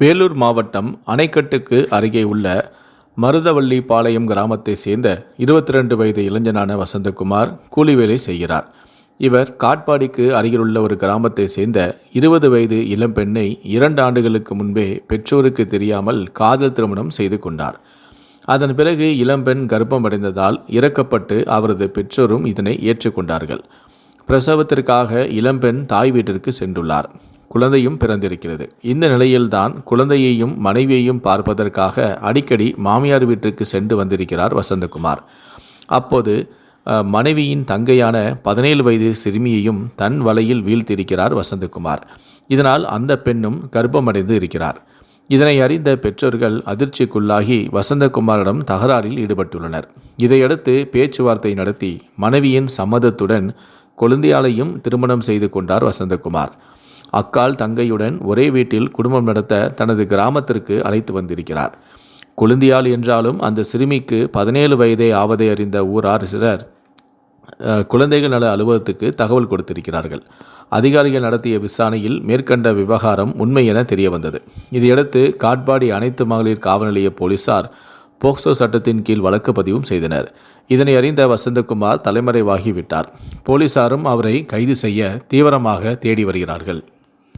வேலூர் மாவட்டம் அணைக்கட்டுக்கு அருகே உள்ள மருதவள்ளி பாளையம் கிராமத்தை சேர்ந்த இருபத்தி ரெண்டு வயது இளைஞனான வசந்தகுமார் கூலி வேலை செய்கிறார். இவர் காட்பாடிக்கு அருகிலுள்ள ஒரு கிராமத்தை சேர்ந்த இருபது வயது இளம்பெண்ணை இரண்டு ஆண்டுகளுக்கு முன்பே பெற்றோருக்கு தெரியாமல் காதல் திருமணம் செய்து கொண்டார். அதன் பிறகு இளம்பெண் கர்ப்பமடைந்ததால் இறக்கப்பட்டு அவரது பெற்றோரும் இதனை ஏற்றுக்கொண்டார்கள். பிரசவத்திற்காக இளம்பெண் தாய் வீட்டிற்கு சென்றுள்ளார். குழந்தையும் பிறந்திருக்கிறது. இந்த நிலையில்தான் குழந்தையையும் மனைவியையும் பார்ப்பதற்காக அடிக்கடி மாமியார் வீட்டிற்கு சென்று வந்திருக்கிறார் வசந்தகுமார். அப்போது மனைவியின் தங்கையான பதினேழு வயது சிறுமியையும் தன் வலையில் வீழ்த்திருக்கிறார் வசந்தகுமார். இதனால் அந்த பெண்ணும் கர்ப்பமடைந்து இருக்கிறார். இதனை அறிந்த பெற்றோர்கள் அதிர்ச்சிக்குள்ளாகி வசந்தகுமாரிடம் தகராறில் ஈடுபட்டுள்ளனர். இதையடுத்து பேச்சுவார்த்தை நடத்தி மனைவியின் சம்மதத்துடன் கொழுந்தியாலையும் திருமணம் செய்து கொண்டார் வசந்தகுமார். அக்கால் தங்கையுடன் ஒரே வீட்டில் குடும்பம் நடத்த தனது கிராமத்திற்கு அழைத்து வந்திருக்கிறார். குழந்தையால் என்றாலும் அந்த சிறுமிக்கு பதினேழு வயதே ஆவதை அறிந்த ஊரார் சிலர் குழந்தைகள் நல அலுவலகத்துக்கு தகவல் கொடுத்திருக்கிறார்கள். அதிகாரிகள் நடத்திய விசாரணையில் மேற்கண்ட விவகாரம் உண்மை என தெரிய வந்தது இதையடுத்து காட்பாடி அனைத்து மகளிர் காவல் நிலைய போலீசார் போக்சோ சட்டத்தின் கீழ் வழக்கு பதிவும் செய்தனர். இதனை அறிந்த வசந்தகுமார் தலைமறைவாகிவிட்டார் போலீசாரும் அவரை கைது செய்ய தீவிரமாக தேடி வருகிறார்கள்.